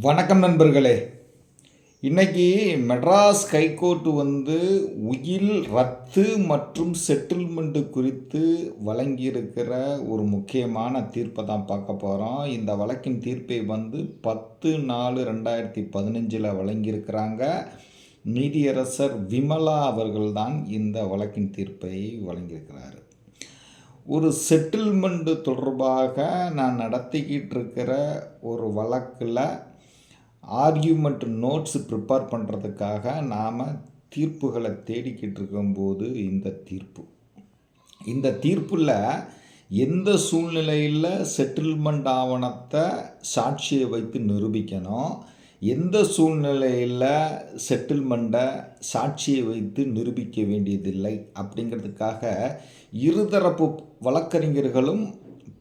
வணக்கம் நண்பர்களே. இன்றைக்கி மெட்ராஸ் ஹைகோர்ட்டு வந்து உயில் ரத்து மற்றும் செட்டில்மெண்ட்டு குறித்து வழங்கியிருக்கிற ஒரு முக்கியமான தீர்ப்பை தான் பார்க்க போகிறோம் இந்த வழக்கின் தீர்ப்பை வந்து பத்து நாலு ரெண்டாயிரத்தி பதினஞ்சில் வழங்கியிருக்கிறாங்க. நீதியரசர் விமலா அவர்கள்தான் இந்த வழக்கின் தீர்ப்பை வழங்கியிருக்கிறார். ஒரு செட்டில்மெண்ட்டு தொடர்பாக நான் நடத்திக்கிட்டு இருக்கிற ஒரு வழக்கில் ஆர்கியூமெண்ட் நோட்ஸ் ப்ரிப்பேர் பண்ணுறதுக்காக நாம் தீர்ப்புகளை தேடிக்கிட்டு இருக்கும்போது இந்த தீர்ப்பு. இந்த தீர்ப்பில் எந்த சூழ்நிலையில் செட்டில்மெண்ட் ஆவணத்தை சாட்சியை வைத்து நிரூபிக்கணும் எந்த சூழ்நிலையில் செட்டில்மெண்ட்டை சாட்சியை வைத்து நிரூபிக்க வேண்டியதில்லை அப்படிங்கிறதுக்காக இருதரப்பு வழக்கறிஞர்களும்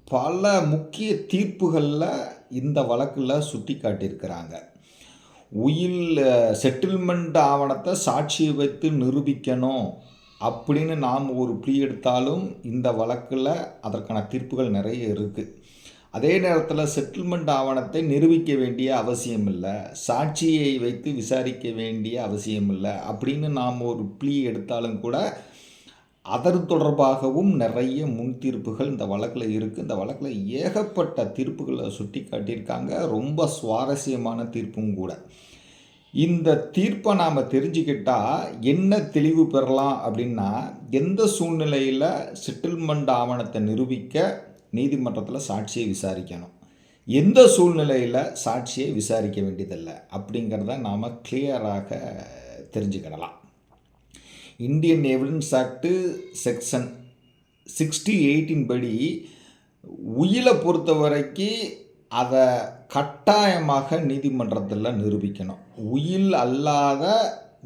பல முக்கிய தீர்ப்புகளில் இந்த வழக்கில் சுட்டி காட்டியிருக்கிறாங்க உயில் செட்டில்மெண்ட் ஆவணத்தை சாட்சியை வைத்து நிரூபிக்கணும் அப்படின்னு நாம் ஒரு ப்ளீ எடுத்தாலும் இந்த வழக்கில் அதற்கான தீர்ப்புகள் நிறைய இருக்குது அதே நேரத்தில் செட்டில்மெண்ட் ஆவணத்தை நிரூபிக்க வேண்டிய அவசியம் இல்லை சாட்சியை வைத்து விசாரிக்க வேண்டிய அவசியம் இல்லை அப்படின்னு நாம் ஒரு ப்ளீ எடுத்தாலும் கூட அதர் தொடர்பாகவும் நிறைய முன் தீர்ப்புகள் இந்த வழக்கில் இருக்குது இந்த வழக்கில் ஏகப்பட்ட தீர்ப்புகளை சுட்டி காட்டியிருக்காங்க ரொம்ப சுவாரஸ்யமான தீர்ப்பும் கூட. இந்த தீர்ப்பை நாம் தெரிஞ்சுக்கிட்டால் என்ன தெளிவு பெறலாம் அப்படின்னா எந்த சூழ்நிலையில் செட்டில்மெண்ட் ஆவணத்தை நிரூபிக்க நீதிமன்றத்தில் சாட்சியை விசாரிக்கணும். எந்த சூழ்நிலையில் சாட்சியை விசாரிக்க வேண்டியதில்லை அப்படிங்கிறத நாம் கிளியராக தெரிஞ்சுக்கிடலாம். Indian evidence act section sixty eighteen படி உயிலை பொறுத்த வரைக்கும் அதை கட்டாயமாக நீதிமன்றத்தில் நிரூபிக்கணும். உயில் அல்லாத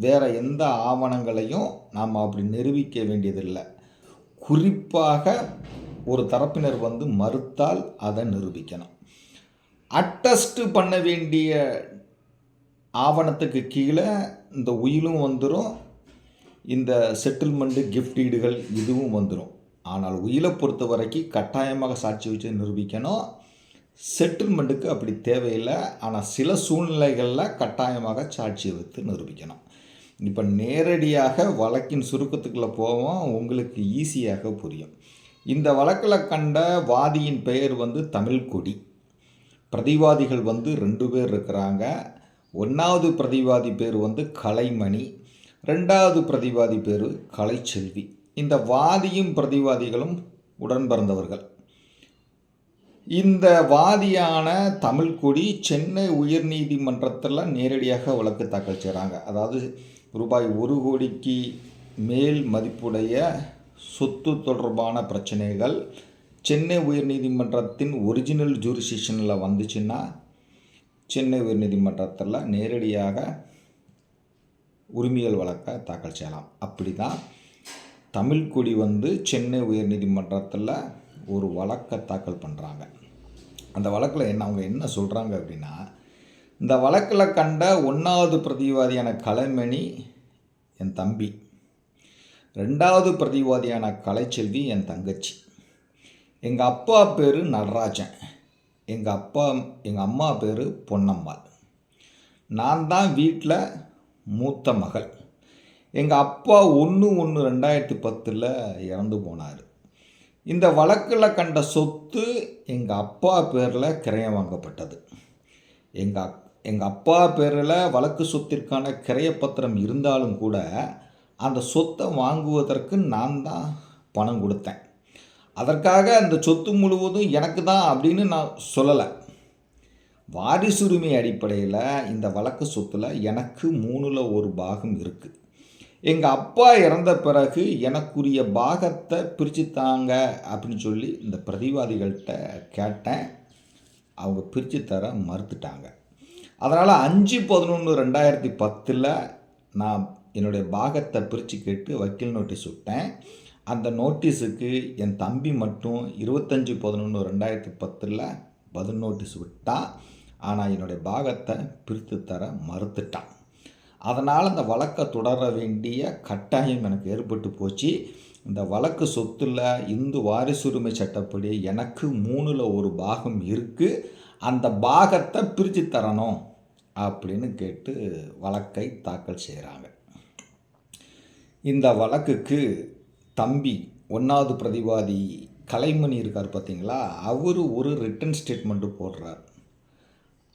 வேறு எந்த ஆவணங்களையும் நாம் அப்படி நிரூபிக்க வேண்டியதில்லை. குறிப்பாக ஒரு தரப்பினர் வந்து மறுத்தால் அதை நிரூபிக்கணும். அட்டஸ்ட் பண்ண வேண்டிய ஆவணத்துக்கு கீழே இந்த உயிலும் வந்துடும் இந்த செட்டில்மெண்ட்டு கிஃப்ட் ஈடுகள் இதுவும் வந்துடும் ஆனால் உயிரை பொறுத்த வரைக்கும் கட்டாயமாக சாட்சி வச்சு நிரூபிக்கணும். செட்டில்மெண்ட்டுக்கு அப்படி தேவையில்லை. ஆனால் சில சூழ்நிலைகளில் கட்டாயமாக சாட்சியை வைத்து நிரூபிக்கணும். இப்போ நேரடியாக வழக்கின் சுருக்கத்துக்குள்ளே போவோம். உங்களுக்கு ஈஸியாக புரியும். இந்த வழக்கில் கண்ட வாதியின் பெயர் வந்து தமிழ்கொடி பிரதிவாதிகள் வந்து ரெண்டு பேர் இருக்கிறாங்க. ஒன்றாவது பிரதிவாதி பேர் வந்து கலைமணி. ரெண்டாவது பிரதிவாதி பேர் கலைச்செல்வி. இந்த வாதியும் பிரதிவாதிகளும் உடன் பிறந்தவர்கள் இந்த வாதியான தமிழ்கொடி சென்னை உயர்நீதிமன்றத்தில் நேரடியாக வழக்கு தாக்கல் செய்கிறாங்க அதாவது ரூபாய் ஒரு கோடிக்கு மேல் மதிப்புடைய சொத்து தொடர்பான பிரச்சனைகள் சென்னை உயர்நீதிமன்றத்தின் ஒரிஜினல் ஜூரிசிஷனில் வந்துச்சுன்னா சென்னை உயர்நீதிமன்றத்தில் நேரடியாக உரிமையல் வழக்கை தாக்கல் செய்யலாம். அப்படி தான் தமிழ்குடி வந்து சென்னை உயர்நீதிமன்றத்தில் ஒரு வழக்கை தாக்கல் பண்ணுறாங்க அந்த வழக்கில் என்ன அவங்க என்ன சொல்கிறாங்க அப்படின்னா இந்த வழக்கில் கண்ட ஒன்றாவது பிரதிவாதியான கலைமணி என் தம்பி ரெண்டாவது பிரதிவாதியான கலைச்செல்வி என் தங்கச்சி எங்கள் அப்பா பேர் நடராஜன் எங்கள் அப்பா எங்கள் அம்மா பேர் பொன்னம்மாள். நான் தான் வீட்டில் மூத்த மகள். எங்கள் அப்பா ஒன்று ஒன்று ரெண்டாயிரத்தி பத்தில் இறந்து போனார். இந்த வழக்கில் கண்ட சொத்து எங்கள் அப்பா பேரில் கிரயம் வாங்கப்பட்டது. எங்கள் எங்கள் அப்பா பேரில் வழக்கு சொத்திற்கான கிரயப்பத்திரம் இருந்தாலும் கூட அந்த சொத்தை வாங்குவதற்கு நான் தான் பணம் கொடுத்தேன். அதற்காக அந்த சொத்து முழுவதும் எனக்கு தான் அப்படின்னு நான் சொல்லலை. வாரிசுரிமை அடிப்படையில் இந்த வழக்கு சொத்தில் எனக்கு மூணில் ஒரு பாகம் இருக்குது எங்கள் அப்பா இறந்த பிறகு எனக்குரிய பாகத்தை பிரித்து தாங்க அப்படின்னு சொல்லி இந்த பிரதிவாதிகள்கிட்ட கேட்டேன். அவங்க பிரித்து தர மறுத்துட்டாங்க. அதனால் அஞ்சு பதினொன்று ரெண்டாயிரத்தி பத்தில் நான் என்னுடைய பாகத்தை பிரித்து கேட்டு வக்கீல் நோட்டீஸ் விட்டேன். அந்த நோட்டீஸுக்கு என் தம்பி மட்டும் இருபத்தஞ்சி பதினொன்று ரெண்டாயிரத்தி பத்தில் பதில் நோட்டீஸ் விட்டான். ஆனால் என்னுடைய பாகத்தை பிரித்து தர மறுத்துட்டான். அதனால் அந்த வழக்கை தொடர வேண்டிய கட்டாயம் எனக்கு ஏற்பட்டு போச்சு. இந்த வழக்கு சொத்தில் இந்து வாரிசுரிமை சட்டப்படி எனக்கு மூணில் ஒரு பாகம் இருக்குது அந்த பாகத்தை பிரித்து தரணும் அப்படின்னு கேட்டு வழக்கை தாக்கல் செய்கிறாங்க இந்த வழக்குக்கு தம்பி ஒன்றாவது பிரதிவாதி கலைமணி இருக்கார் பார்த்தீங்களா அவர் ஒரு ரிட்டன் ஸ்டேட்மெண்ட்டு போடுறார்.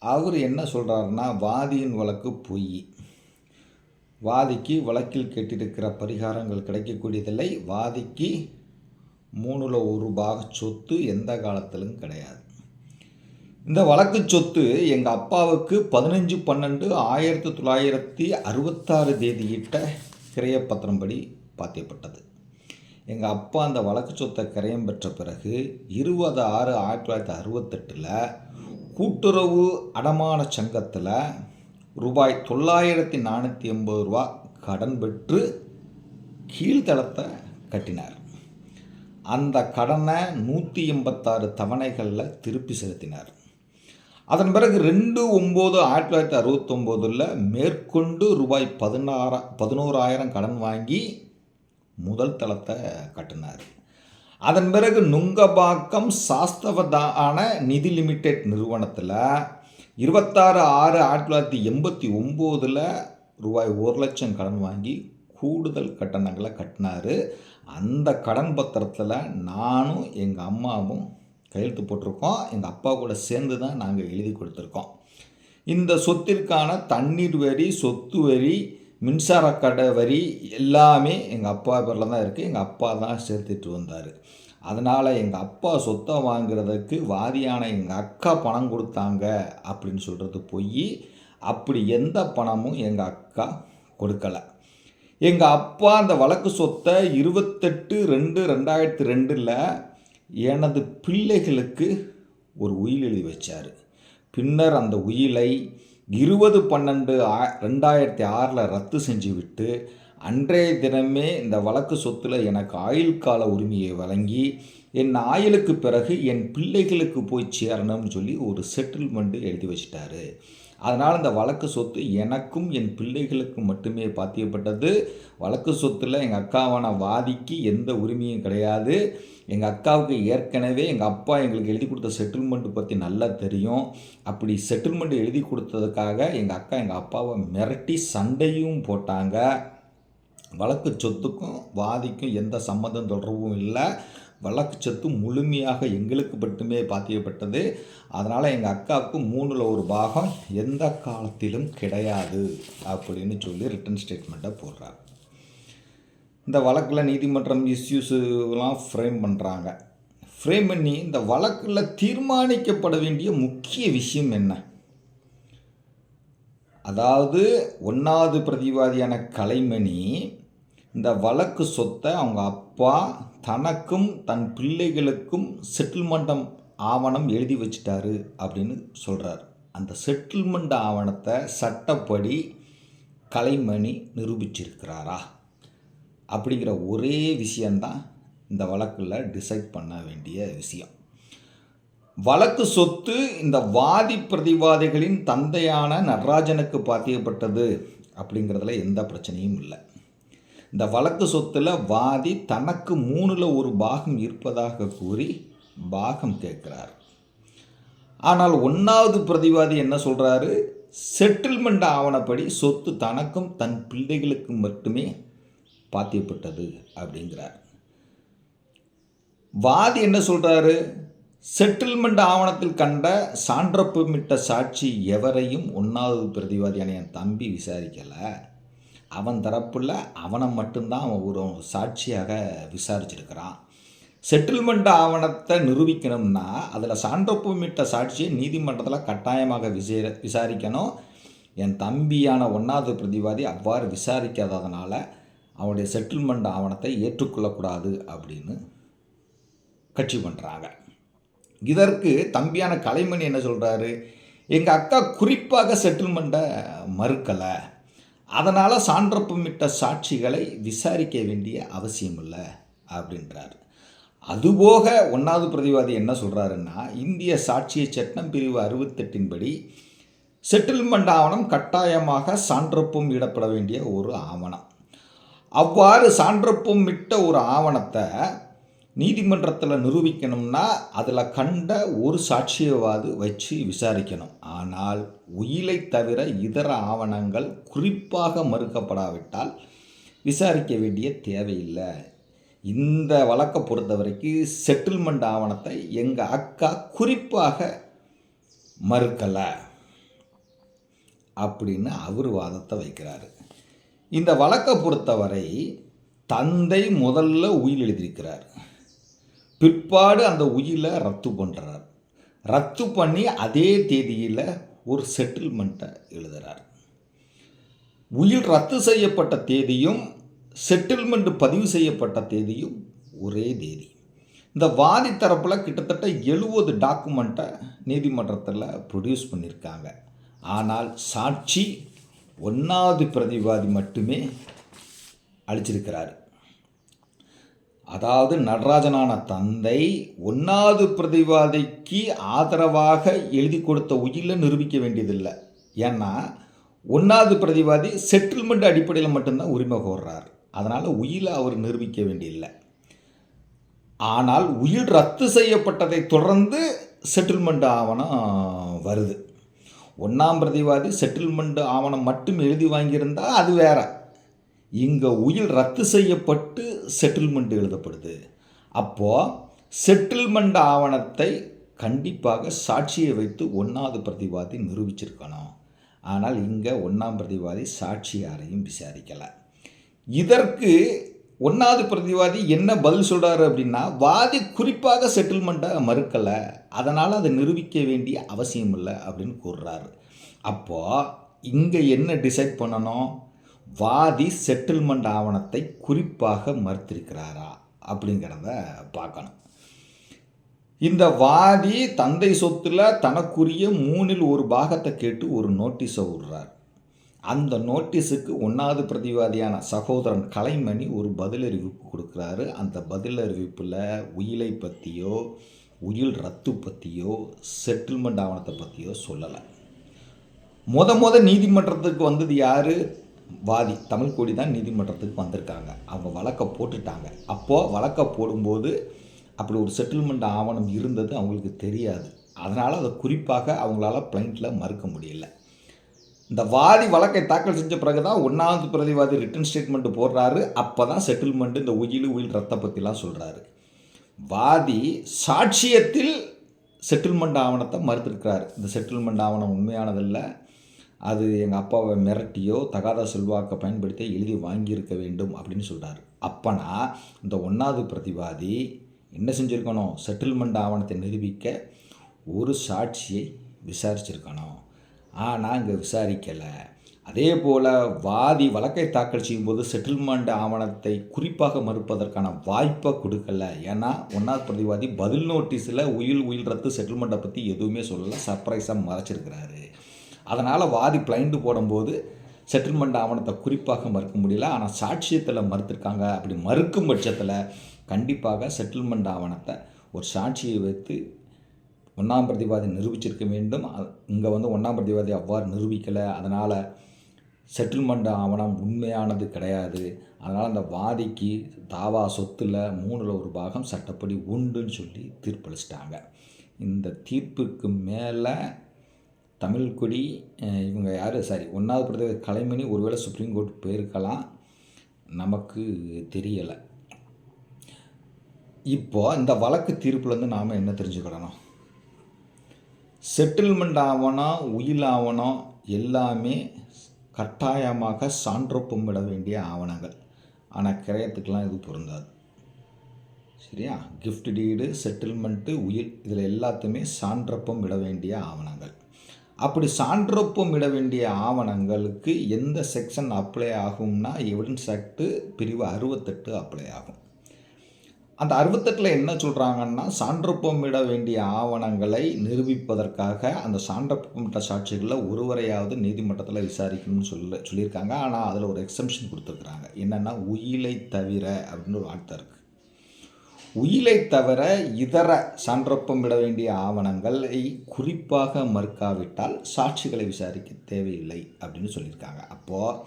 அவர் என்ன சொல்கிறாருன்னா வாதியின் வழக்கு பொய். வாதிக்கு வழக்கில் கேட்டிருக்கிற பரிகாரங்கள் கிடைக்கக்கூடியதில்லை. வாதிக்கு மூணில் ஒரு பாக சொத்து எந்த காலத்திலும் கிடையாது. இந்த வழக்கு சொத்து எங்கள் அப்பாவுக்கு பதினஞ்சு பன்னெண்டு ஆயிரத்தி தொள்ளாயிரத்தி அறுபத்தாறு தேதியிட்ட கிரையப்பத்திரம் படி பாத்தியப்பட்டது. எங்கள் அப்பா அந்த வழக்கு சொத்தை கிரயம் பெற்ற பிறகு இருபது ஆறு ஆயிரத்தி தொள்ளாயிரத்தி அறுபத்தெட்டில் கூட்டுறவு அடமான சங்கத்தில் ரூபாய் தொள்ளாயிரத்தி நானூற்றி எண்பது ரூபா கடன் பெற்று கீழ்த்தளத்தை கட்டினார். அந்த கடனை நூற்றி எண்பத்தாறு தவணைகளில் திருப்பி செலுத்தினார். அதன் பிறகு ரெண்டு ஒம்பது ஆயிரத்தி தொள்ளாயிரத்தி அறுபத்தொம்போதில் மேற்கொண்டு ரூபாய் பதினாறா பதினோராயிரம் கடன் வாங்கி முதல் தளத்தை கட்டினார். அதன் பிறகு நுங்கபாக்கம் சாஸ்தவதான நிதி லிமிடெட் நிறுவனத்தில் இருபத்தாறு ஆறு ஆயிரத்தி தொள்ளாயிரத்தி எண்பத்தி ஒம்போதில் ரூபாய் ஒரு லட்சம் கடன் வாங்கி கூடுதல் கட்டணங்களை கட்டினார். அந்த கடன் பத்திரத்தில் நானும் எங்கள் அம்மாவும் கையெழுத்து போட்டிருக்கோம். எங்கள் அப்பா கூட சேர்ந்து தான் நாங்கள் எழுதி கொடுத்துருக்கோம். இந்த சொத்திற்கான தண்ணீர் வரி சொத்து வரி மின்சார கடை வரி எல்லாமே எங்கள் அப்பா பேரில் தான் இருக்குது எங்கள் அப்பா தான் சேர்த்துட்டு வந்தார். அதனால் எங்கள் அப்பா சொத்தை வாங்குறதுக்கு வாதியான எங்கள் அக்கா பணம் கொடுத்தாங்க அப்படின்னு சொல்கிறது போய் அப்படி எந்த பணமும் எங்கள் அக்கா கொடுக்கலை. எங்கள் அப்பா அந்த வழக்கு சொத்தை இருபத்தெட்டு ரெண்டு ரெண்டாயிரத்தி ரெண்டில் எனது பிள்ளைகளுக்கு ஒரு உயில் எழுதி வச்சார். பின்னர் அந்த உயிலை இருபது பன்னெண்டு ஆ ரெண்டாயிரத்தி ஆறில் ரத்து செஞ்சு விட்டு அன்றைய தினமே இந்த வழக்கு சொத்தில் எனக்கு ஆயுள் கால உரிமையை வழங்கி என் ஆயுளுக்கு பிறகு என் பிள்ளைகளுக்கு போய் சேரணும்னு சொல்லி ஒரு செட்டில்மெண்ட்டு எழுதி வச்சிட்டாரு. அதனால் இந்த வழக்கு சொத்து எனக்கும் என் பிள்ளைகளுக்கும் மட்டுமே பாத்தியப்பட்டது. வழக்கு சொத்தில் எங்கள் அக்காவான வாதிக்கு எந்த உரிமையும் கிடையாது. எங்கள் அக்காவுக்கு ஏற்கனவே எங்கள் அப்பா எங்களுக்கு எழுதி கொடுத்த செட்டில்மெண்ட்டு பற்றி நல்லா தெரியும். அப்படி செட்டில்மெண்ட் எழுதி கொடுத்ததுக்காக எங்கள் அக்கா எங்கள் அப்பாவை மிரட்டி சண்டையும் போட்டாங்க. வழக்கு சொத்துக்கும் வாதிக்கும் எந்த சம்மந்தம் தொடர்பும் இல்லை. வழக்கு சொத்து முழுமையாக எங்களுக்கு மட்டுமே பாத்தியப்பட்டது. அதனால் எங்கள் அக்காவுக்கு மூணில் ஒரு பாகம் எந்த காலத்திலும் கிடையாது அப்படின்னு சொல்லி ரிட்டன் ஸ்டேட்மெண்ட்டை போடுறார். இந்த வழக்கில் நீதிமன்றம் இஸ்யூஸுலாம் ஃப்ரேம் பண்ணுறாங்க ஃப்ரேம் பண்ணி இந்த வழக்கில் தீர்மானிக்கப்பட வேண்டிய முக்கிய விஷயம் என்ன? அதாவது ஒன்றாவது பிரதிவாதியான கலைமணி இந்த வழக்கு சொத்தை அவங்க அப்பா தனக்கும் தன் பிள்ளைகளுக்கும் செட்டில்மெண்டம் ஆவணம் எழுதி வச்சிட்டாரு அப்படின்னு சொல்கிறார் அந்த செட்டில்மெண்ட் ஆவணத்தை சட்டப்படி கலைமணி நிரூபிச்சிருக்கிறாரா? அப்படிங்கிற ஒரே விஷயந்தான் இந்த வழக்கில் டிசைட் பண்ண வேண்டிய விஷயம். வழக்கு சொத்து இந்த வாதி பிரதிவாதிகளின் தந்தையான நடராஜனுக்கு பாத்தியப்பட்டது அப்படிங்கிறதுல எந்த பிரச்சனையும் இல்லை. இந்த வழக்கு சொத்தில் வாதி தனக்கு மூணில் ஒரு பாகம் இருப்பதாக கூறி பாகம் கேட்குறார். ஆனால் ஒன்றாவது பிரதிவாதி என்ன சொல்கிறாரு செட்டில்மெண்ட் ஆவணப்படி சொத்து தனக்கும் தன் பிள்ளைகளுக்கும் மட்டுமே பாத்தியப்பட்டது அப்படிங்கிறார். வாதி என்ன சொல்கிறாரு செட்டில்மெண்ட் ஆவணத்தில் கண்ட சான்றப்புமிட்ட சாட்சி எவரையும் ஒன்றாவது பிரதிவாதியான என் தம்பி விசாரிக்கலை. அவன் தரப்பில் அவனை மட்டும்தான் அவன் ஒரு சாட்சியாக விசாரிச்சிருக்கிறான். செட்டில்மெண்ட் ஆவணத்தை நிரூபிக்கணும்னா அதில் சான்றப்புமிட்ட சாட்சியை நீதிமன்றத்தில் கட்டாயமாக விசே விசாரிக்கணும். என் தம்பியான ஒன்றாவது பிரதிவாதி அவ்வாறு விசாரிக்காததுனால அவனுடைய செட்டில்மெண்ட் ஆவணத்தை ஏற்றுக்கொள்ளக்கூடாது அப்படின்னு கட்சி பண்ணுறாங்க இதற்கு தம்பியான கலைமணி என்ன சொல்கிறாரு எங்கள் அக்கா குறிப்பாக செட்டில்மெண்ட்டை மறுக்கலை. அதனால் சான்றப்புமிட்ட சாட்சிகளை விசாரிக்க வேண்டிய அவசியம் இல்லை அப்படின்றார். அதுபோக ஒன்றாவது பிரதிவாதி என்ன சொல்கிறாருன்னா இந்திய சாட்சிய சட்டம் பிரிவு அறுபத்தெட்டின்படி செட்டில்மெண்ட் ஆவணம் கட்டாயமாக சான்றப்பும் இடப்பட வேண்டிய ஒரு ஆவணம். அவ்வாறு சான்றப்பும் மிட்ட ஒரு ஆவணத்தை நீதிமன்றத்தில் நிரூபிக்கணும்னா அதில் கண்ட ஒரு சாட்சியவாது வச்சு விசாரிக்கணும். ஆனால் உயிலை தவிர இதர ஆவணங்கள் குறிப்பாக மறுக்கப்படாவிட்டால் விசாரிக்க வேண்டிய தேவையில்லை. இந்த வழக்கை பொறுத்த வரைக்கும் செட்டில்மெண்ட் ஆவணத்தை எங்கள் அக்கா குறிப்பாக மறுக்கலை அப்படின்னு அவர் வாதத்தை வைக்கிறாரு. இந்த வழக்கை பொறுத்தவரை தந்தை முதல்ல உயில் எழுதியிருக்கிறார். பிற்பாடு அந்த உயிரை ரத்து பண்ணுறார் ரத்து பண்ணி அதே தேதியில் ஒரு செட்டில்மெண்ட்டை எழுதுகிறார் உயில் ரத்து செய்யப்பட்ட தேதியும் செட்டில்மெண்ட் பதிவு செய்யப்பட்ட தேதியும் ஒரே தேதி. இந்த வாதி தரப்பில் கிட்டத்தட்ட எழுபது டாக்குமெண்ட்டை நீதிமன்றத்தில் ப்ரொடியூஸ் பண்ணியிருக்காங்க ஆனால் சாட்சி ஒன்றாவது பிரதிவாதி மட்டுமே அழிச்சிருக்கிறாரு அதாவது நடராஜனான தந்தை ஒன்றாவது பிரதிவாதிக்கு ஆதரவாக எழுதி கொடுத்த உயிரில் நிரூபிக்க வேண்டியதில்லை. ஏன்னா ஒன்றாவது பிரதிவாதி செட்டில்மெண்ட் அடிப்படையில் மட்டும்தான் உரிமை கோர்றார். அதனால் உயிலை அவர் நிரூபிக்க வேண்டியதில்லை. ஆனால் உயிர் ரத்து செய்யப்பட்டதை தொடர்ந்து செட்டில்மெண்ட் ஆவணம் வருது. ஒன்றாம் பிரதிவாதி செட்டில்மெண்ட் ஆவணம் மட்டும் எழுதி வாங்கியிருந்தால் அது வேற. இங்கே உயிர் ரத்து செய்யப்பட்டு செட்டில்மெண்ட் எழுதப்படுது. அப்போது செட்டில்மெண்ட் ஆவணத்தை கண்டிப்பாக சாட்சியை வைத்து ஒன்றாவது பிரதிவாதி நிரூபிச்சிருக்கணும். ஆனால் இங்கே ஒன்றாம் பிரதிவாதி சாட்சி யாரையும் விசாரிக்கலை. இதற்கு ஒன்றாவது பிரதிவாதி என்ன பதில் சொல்கிறாரு அப்படின்னா வாதி குறிப்பாக செட்டில்மெண்ட்டை மறுக்கலை. அதனால் அதை நிரூபிக்க வேண்டிய அவசியம் இல்லை அப்படின்னு கூறுறாரு. அப்போது இங்கே என்ன டிசைட் பண்ணணும்? வாதி செட்டில்மெண்ட் ஆவணத்தை குறிப்பாக மறுத்திருக்கிறாரா அப்படிங்கிறத பார்க்கணும். இந்த வாதி தந்தை சொத்தில் தனக்குரிய மூணில் ஒரு பாகத்தை கேட்டு ஒரு நோட்டீஸை விடுறார். அந்த நோட்டீஸுக்கு ஒன்றாவது பிரதிவாதியான சகோதரன் கலைமணி ஒரு பதிலறிவிப்பு கொடுக்குறாரு. அந்த பதிலறிவிப்பில் உயிலை பற்றியோ உயில் ரத்து பற்றியோ செட்டில்மெண்ட் ஆவணத்தை பற்றியோ சொல்லலை. முத முத நீதிமன்றத்துக்கு வந்தது யார்? வாதி தமிழ் தான் நீதிமன்றத்துக்கு வந்திருக்காங்க. அவங்க வழக்கை போட்டுட்டாங்க. அப்போது வழக்கை போடும்போது அப்படி ஒரு செட்டில்மெண்ட் ஆவணம் இருந்தது அவங்களுக்கு தெரியாது. அதனால் அதை குறிப்பாக அவங்களால பிளைண்ட்டில் மறுக்க முடியல. இந்த வாதி வழக்கை தாக்கல் செஞ்ச பிறகு தான் ஒன்றாவது பிரதிவாதி ரிட்டன் ஸ்டேட்மெண்ட் போடுறாரு. அப்போ தான் செட்டில்மெண்ட் இந்த உயில் உயில் ரத்த பற்றிலாம் சொல்கிறாரு வாதி சாட்சியத்தில் செட்டில்மெண்ட் ஆவணத்தை மறுத்திருக்கிறார். இந்த செட்டில்மெண்ட் ஆவணம் உண்மையானதில்லை. அது எங்கள் அப்பாவை மிரட்டியோ தகாத செல்வாக்கை பயன்படுத்தி எழுதி வாங்கியிருக்க வேண்டும் அப்படின்னு சொல்கிறாரு அப்போனா இந்த ஒன்றாவது பிரதிவாதி என்ன செஞ்சுருக்கணும்? செட்டில்மெண்ட் ஆவணத்தை நிரூபிக்க ஒரு சாட்சியை விசாரிச்சிருக்கணும். ஆனால் இங்கே விசாரிக்கலை. அதே போல் வாதி வழக்கை தாக்கல் செய்யும்போது செட்டில்மெண்ட் ஆவணத்தை குறிப்பாக மறுப்பதற்கான வாய்ப்பை கொடுக்கல. ஏன்னா ஒன்றாவது பிரதிவாதி பதில் நோட்டீஸில் உயில் உயில் ரத்து செட்டில்மெண்ட்டை பற்றி எதுவுமே சொல்லலை சர்ப்ரைஸாக மறைச்சிருக்கிறாரு. அதனால் வாதி பிளைண்டு போடும்போது செட்டில்மெண்ட் ஆவணத்தை குறிப்பாக மறுக்க முடியல. ஆனால் சாட்சியத்தில் மறுத்திருக்காங்க அப்படி மறுக்கும் பட்சத்தில் கண்டிப்பாக செட்டில்மெண்ட் ஆவணத்தை ஒரு சாட்சியை வைத்து ஒன்றாம் பிரதிவாதி நிரூபிச்சிருக்க வேண்டும். இங்கே வந்து ஒன்றாம் பிரதிவாதி அவ்வாறு நிரூபிக்கலை. அதனால் செட்டில்மெண்ட் ஆவணம் உண்மையானது கிடையாது. அதனால் அந்த வாதிக்கு தாவா சொத்தில் மூணில் ஒரு பாகம் சட்டப்படி உண்டுன்னு சொல்லி தீர்ப்பளிச்சிட்டாங்க. இந்த தீர்ப்புக்கு மேலே தமிழ்குடி இவங்க யார்? சாரி ஒன்றாவது பிரதேச கலைமணி ஒருவேளை சுப்ரீம் கோர்ட் போயிருக்கலாம். நமக்கு தெரியலை. இப்போது இந்த வழக்கு தீர்ப்புலேருந்து நாம் என்ன தெரிஞ்சுக்கிடணும்? செட்டில்மெண்ட் ஆவணம் உயில் ஆவணம் எல்லாமே கட்டாயமாக சான்றொப்பம் விட வேண்டிய ஆவணங்கள். ஆனால் கிரயத்துக்கெலாம் இது பொருந்தாது. சரியா? கிஃப்ட் டீடு செட்டில்மெண்ட்டு உயில் இதில் எல்லாத்தையுமே சான்றப்பம் விட வேண்டிய ஆவணங்கள். அப்படி சான்றொப்பம் இட வேண்டிய ஆவணங்களுக்கு எந்த செக்ஷன் அப்ளை ஆகும்னா எவிடன்ஸ் ஆக்ட்டு பிரிவு அறுபத்தெட்டு அப்ளை ஆகும். அந்த அறுபத்தெட்டில் என்ன சொல்கிறாங்கன்னா சான்றொப்பமிட வேண்டிய ஆவணங்களை நிரூபிப்பதற்காக அந்த சான்றொப்பமிட்ட சாட்சிகளில் ஒருவரையாவது நீதிமன்றத்தில் விசாரிக்கணும்னு சொல்ல சொல்லியிருக்காங்க. ஆனால் அதில் ஒரு எக்ஸம்ஷன் கொடுத்துருக்குறாங்க. என்னென்னா உயிலை தவிர அப்படின்னு ஒரு வார்த்தை இருக்குது உயிலை தவிர இதர சான்றொப்பமிட வேண்டிய ஆவணங்களை குறிப்பாக மறுக்காவிட்டால் சாட்சிகளை விசாரிக்க தேவையில்லை அப்படின்னு சொல்லியிருக்காங்க. அப்போது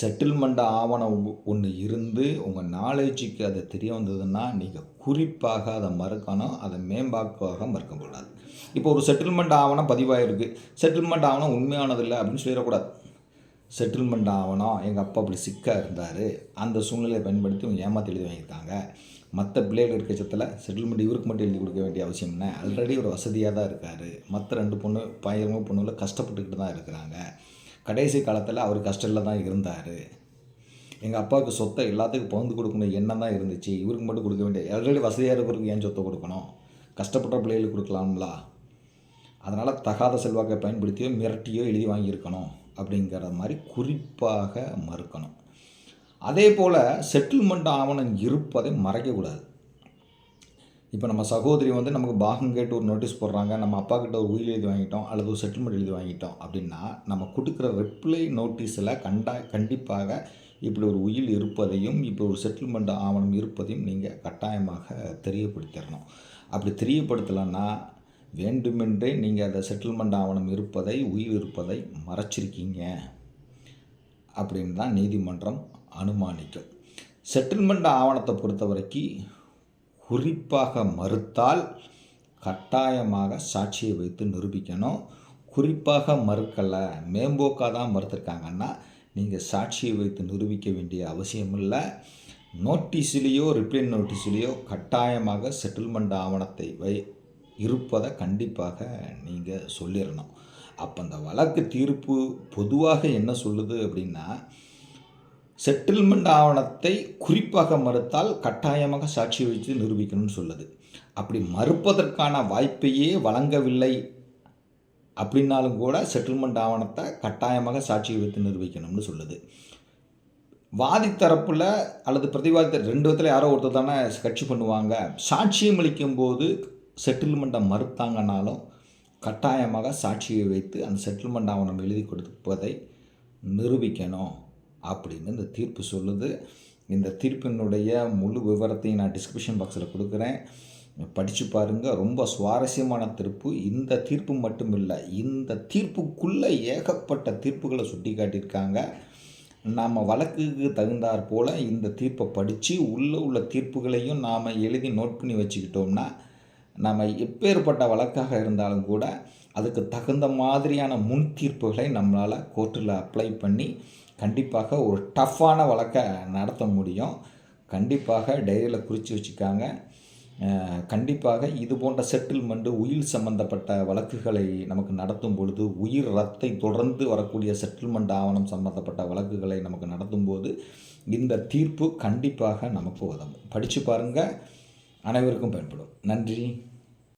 செட்டில்மெண்ட் ஆவணம் ஒன்று இருந்து உங்கள் நாலேஜுக்கு அது தெரிய வந்ததுன்னா நீங்கள் குறிப்பாக அதை மறுக்கணும் அதை மேம்பாக்காக மறுக்கக்கூடாது. இப்போ ஒரு செட்டில்மெண்ட் ஆவணம் பதிவாயிருக்கு. செட்டில்மெண்ட் ஆவணம் உண்மையானதில்லை அப்படின்னு சொல்லிடக்கூடாது. செட்டில்மெண்ட் ஆவணம் எங்கள் அப்பா அப்படி சிக்காக இருந்தார். அந்த சூழ்நிலையை பயன்படுத்தி இவங்க ஏமாற்றி எழுதி வாங்கியிருக்காங்க. மற்ற பிள்ளைகள் இருக்க சத்தில் செட்டில்மெண்ட் இவருக்கு மட்டும் எழுதி கொடுக்க வேண்டிய அவசியம் என்ன? ஆல்ரெடி ஒரு வசதியாக தான் இருக்கார். மற்ற ரெண்டு பொண்ணு பையனும் பொண்ணுகளை கஷ்டப்பட்டுக்கிட்டு தான் இருக்கிறாங்க. கடைசி காலத்தில் அவர் கஷ்டத்தில் தான் இருந்தார். எங்கள் அப்பாவுக்கு சொத்தை எல்லாத்துக்கும் பகிர்ந்து கொடுக்கணும் எண்ணம் தான் இருந்துச்சு. இவருக்கு மட்டும் கொடுக்க வேண்டிய ஆல்ரெடி வசதியாக இருக்கிறவருக்கு ஏன் சொத்தை கொடுக்கணும்? கஷ்டப்பட்ட பிள்ளைகளுக்கு கொடுக்கலாம்ங்களா அதனால் தகாத செல்வாக்கை பயன்படுத்தியோ மிரட்டியோ எழுதி வாங்கியிருக்கணும் அப்படிங்கிற மாதிரி குறிப்பாக மறுக்கணும். அதே போல் செட்டில்மெண்ட் ஆவணம் இருப்பதை மறைக்கக்கூடாது. இப்போ நம்ம சகோதரி வந்து நமக்கு பாகம் கேட்டு ஒரு நோட்டீஸ் போடுறாங்க நம்ம அப்பா கிட்ட ஒரு உயிர் எழுதி வாங்கிட்டோம் அல்லது ஒரு செட்டில்மெண்ட் எழுதி வாங்கிட்டோம் அப்படின்னா நம்ம கொடுக்குற ரிப்ளை நோட்டீஸில் கண்டா கண்டிப்பாக இப்படி ஒரு உயில் இருப்பதையும் இப்படி ஒரு செட்டில்மெண்ட் ஆவணம் இருப்பதையும் நீங்கள் கட்டாயமாக தெரியப்படுத்திடணும். அப்படி தெரியப்படுத்தலைன்னா வேண்டுமென்றே நீங்கள் அந்த செட்டில்மெண்ட் ஆவணம் இருப்பதை உயிர் இருப்பதை மறைச்சிருக்கீங்க அப்படின்னு தான் நீதிமன்றம் அனுமானிக்கும். செட்டில்மெண்ட் ஆவணத்தை பொறுத்த வரைக்கும் குறிப்பாக மறுத்தால் கட்டாயமாக சாட்சியை வைத்து நிரூபிக்கணும். குறிப்பாக மறுக்கலை மேம்போக்காக தான் மறுத்துருக்காங்கன்னா நீங்கள் சாட்சியை வைத்து நிரூபிக்க வேண்டிய அவசியம் இல்லை நோட்டீஸ்லேயோ ரிப்ளை நோட்டீஸ்லேயோ கட்டாயமாக செட்டில்மெண்ட் ஆவணத்தை வை இருப்பதை கண்டிப்பாக நீங்கள் சொல்லிடணும் அப்போ அந்த வழக்கு தீர்ப்பு பொதுவாக என்ன சொல்லுது அப்படின்னா செட்டில்மெண்ட் ஆவணத்தை குறிப்பாக மறுத்தால் கட்டாயமாக சாட்சி வைத்து நிரூபிக்கணும்னு சொல்லுது. அப்படி மறுப்பதற்கான வாய்ப்பையே வழங்கவில்லை அப்படின்னாலும் கூட செட்டில்மெண்ட் ஆவணத்தை கட்டாயமாக சாட்சி வைத்து நிரூபிக்கணும்னு சொல்லுது. வாதி தரப்பில் அல்லது பிரதிவாதி ரெண்டு விதத்தில் யாரோ ஒருத்தர் தானே கட்சி பண்ணுவாங்க. சாட்சியம் அளிக்கும் போது செட்டில்மெண்ட்டை மறுத்தாங்கனாலும் கட்டாயமாக சாட்சியை வைத்து அந்த செட்டில்மெண்ட் ஆவணம் எழுதி கொடுப்பதை நிரூபிக்கணும். அப்படின்னு இந்த தீர்ப்பு சொல்லுது. இந்த தீர்ப்பினுடைய முழு விவரத்தையும் நான் டிஸ்கிரிப்ஷன் பாக்ஸில் கொடுக்குறேன். படித்து பாருங்கள் ரொம்ப சுவாரஸ்யமான தீர்ப்பு. இந்த தீர்ப்பு மட்டும் இல்லை இந்த தீர்ப்புக்குள்ளே ஏகப்பட்ட தீர்ப்புகளை சுட்டி காட்டியிருக்காங்க நாம் வழக்குக்கு தகுந்தாற் போல் இந்த தீர்ப்பை படித்து உள்ளே உள்ள தீர்ப்புகளையும் நாம் எழுதி நோட் பண்ணி வச்சுக்கிட்டோம்னா நம்ம எப்பேற்பட்ட வழக்காக இருந்தாலும் கூட அதுக்கு தகுந்த மாதிரியான முன் தீர்ப்புகளை நம்மளால் கோர்ட்டில் அப்ளை பண்ணி கண்டிப்பாக ஒரு டஃப்பான வழக்கை நடத்த முடியும். கண்டிப்பாக டைரியில் குறித்து வச்சுக்காங்க. கண்டிப்பாக இது போன்ற செட்டில்மெண்ட்டு உயிர் சம்பந்தப்பட்ட வழக்குகளை நமக்கு நடத்தும் பொழுது உயிர் ரத்தை தொடர்ந்து வரக்கூடிய செட்டில்மெண்ட் ஆவணம் சம்பந்தப்பட்ட வழக்குகளை நமக்கு நடத்தும் போது இந்த தீர்ப்பு கண்டிப்பாக நமக்கு உதவும். படித்து பாருங்கள் அனைவருக்கும் பயன்படும். நன்றி.